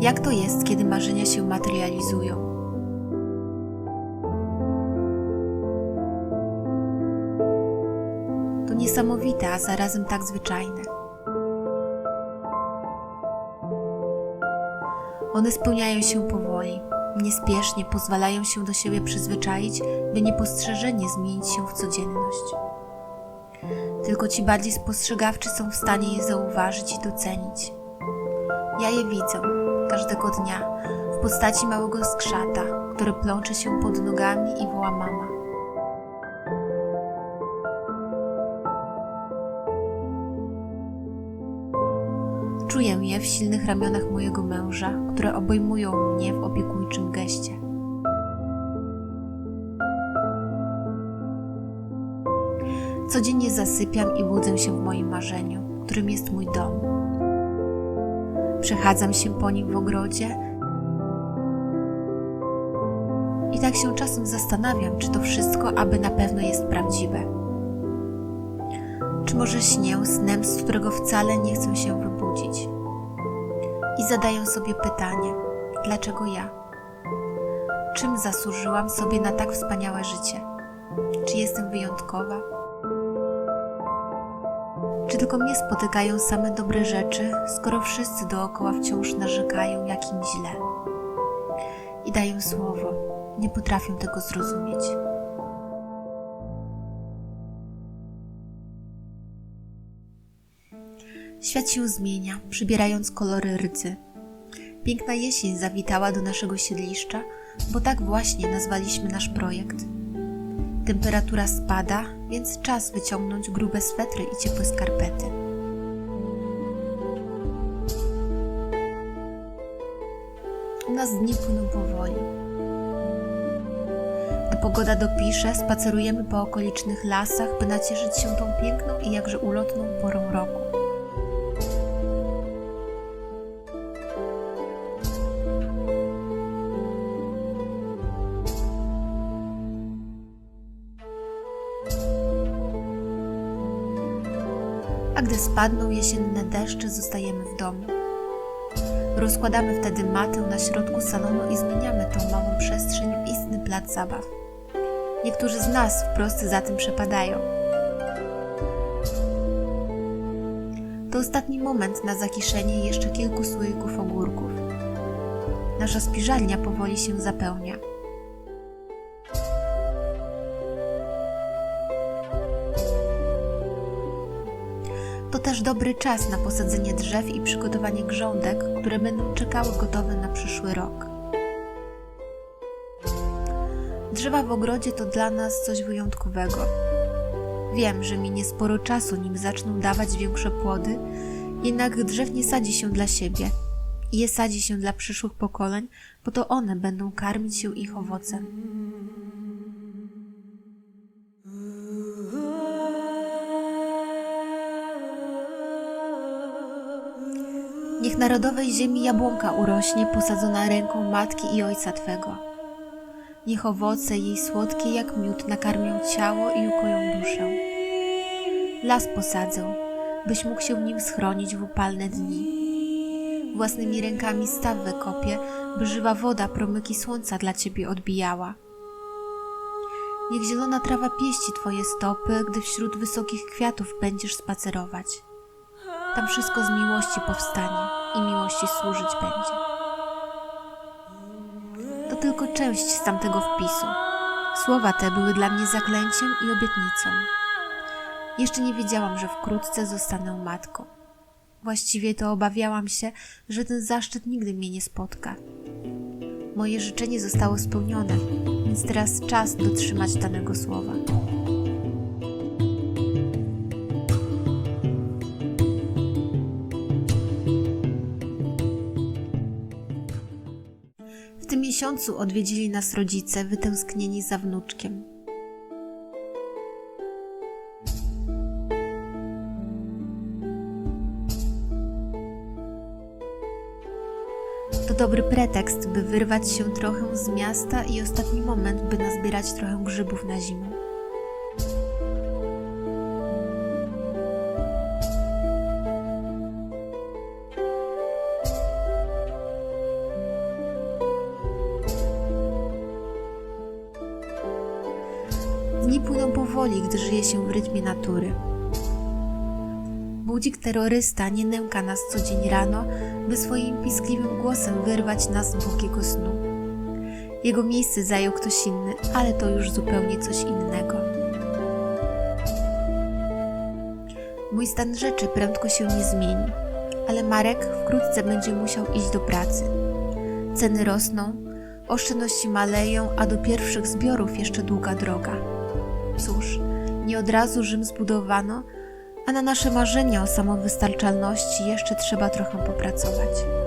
Jak to jest, kiedy marzenia się materializują? To niesamowite, a zarazem tak zwyczajne. One spełniają się powoli, niespiesznie pozwalają się do siebie przyzwyczaić, by niepostrzeżenie zmienić się w codzienność. Tylko ci bardziej spostrzegawczy są w stanie je zauważyć i docenić. Ja je widzę każdego dnia w postaci małego skrzata, który plącze się pod nogami i woła mama. Czuję je w silnych ramionach mojego męża, które obejmują mnie w opiekuńczym geście. Codziennie zasypiam i budzę się w moim marzeniu, którym jest mój dom. Przechadzam się po nim w ogrodzie i tak się czasem zastanawiam, czy to wszystko, aby na pewno jest prawdziwe. Czy może śnię snem, z którego wcale nie chcę się wybudzić? I zadaję sobie pytanie: dlaczego ja? Czym zasłużyłam sobie na tak wspaniałe życie? Czy jestem wyjątkowa? Czy tylko mnie spotykają same dobre rzeczy, skoro wszyscy dookoła wciąż narzekają, jak im źle? I daję słowo, nie potrafię tego zrozumieć. Świat się zmienia, przybierając kolory rdzy. Piękna jesień zawitała do naszego siedliszcza, bo tak właśnie nazwaliśmy nasz projekt. Temperatura spada, więc czas wyciągnąć grube swetry i ciepłe skarpety. U nas dni płyną powoli. Gdy pogoda dopisze, spacerujemy po okolicznych lasach, by nacieszyć się tą piękną i jakże ulotną porą roku. A gdy spadną jesienne deszcze, zostajemy w domu. Rozkładamy wtedy matę na środku salonu i zmieniamy tą małą przestrzeń w istny plac zabaw. Niektórzy z nas wprost za tym przepadają. To ostatni moment na zakiszenie jeszcze kilku słoików ogórków. Nasza spiżalnia powoli się zapełnia. To też dobry czas na posadzenie drzew i przygotowanie grządek, które będą czekały gotowe na przyszły rok. Drzewa w ogrodzie to dla nas coś wyjątkowego. Wiem, że minie sporo czasu, nim zaczną dawać większe płody, jednak drzew nie sadzi się dla siebie. Je sadzi się dla przyszłych pokoleń, bo to one będą karmić się ich owocem. Niech narodowej ziemi jabłonka urośnie, posadzona ręką matki i ojca Twego. Niech owoce jej słodkie jak miód nakarmią ciało i ukoją duszę. Las posadzę, byś mógł się nim schronić w upalne dni. Własnymi rękami staw wykopię, by żywa woda promyki słońca dla Ciebie odbijała. Niech zielona trawa pieści Twoje stopy, gdy wśród wysokich kwiatów będziesz spacerować. Tam wszystko z miłości powstanie i miłości służyć będzie. To tylko część z tamtego wpisu. Słowa te były dla mnie zaklęciem i obietnicą. Jeszcze nie wiedziałam, że wkrótce zostanę matką. Właściwie to obawiałam się, że ten zaszczyt nigdy mnie nie spotka. Moje życzenie zostało spełnione, więc teraz czas dotrzymać danego słowa. Tym miesiącu odwiedzili nas rodzice wytęsknieni za wnuczkiem. To dobry pretekst, by wyrwać się trochę z miasta i ostatni moment, by nazbierać trochę grzybów na zimę. Dni płyną powoli, gdy żyje się w rytmie natury. Budzik terrorysta nie nęka nas co dzień rano, by swoim piskliwym głosem wyrwać nas z błogiego snu. Jego miejsce zajął ktoś inny, ale to już zupełnie coś innego. Mój stan rzeczy prędko się nie zmieni, ale Marek wkrótce będzie musiał iść do pracy. Ceny rosną, oszczędności maleją, a do pierwszych zbiorów jeszcze długa droga. Cóż, nie od razu Rzym zbudowano, a na nasze marzenia o samowystarczalności jeszcze trzeba trochę popracować.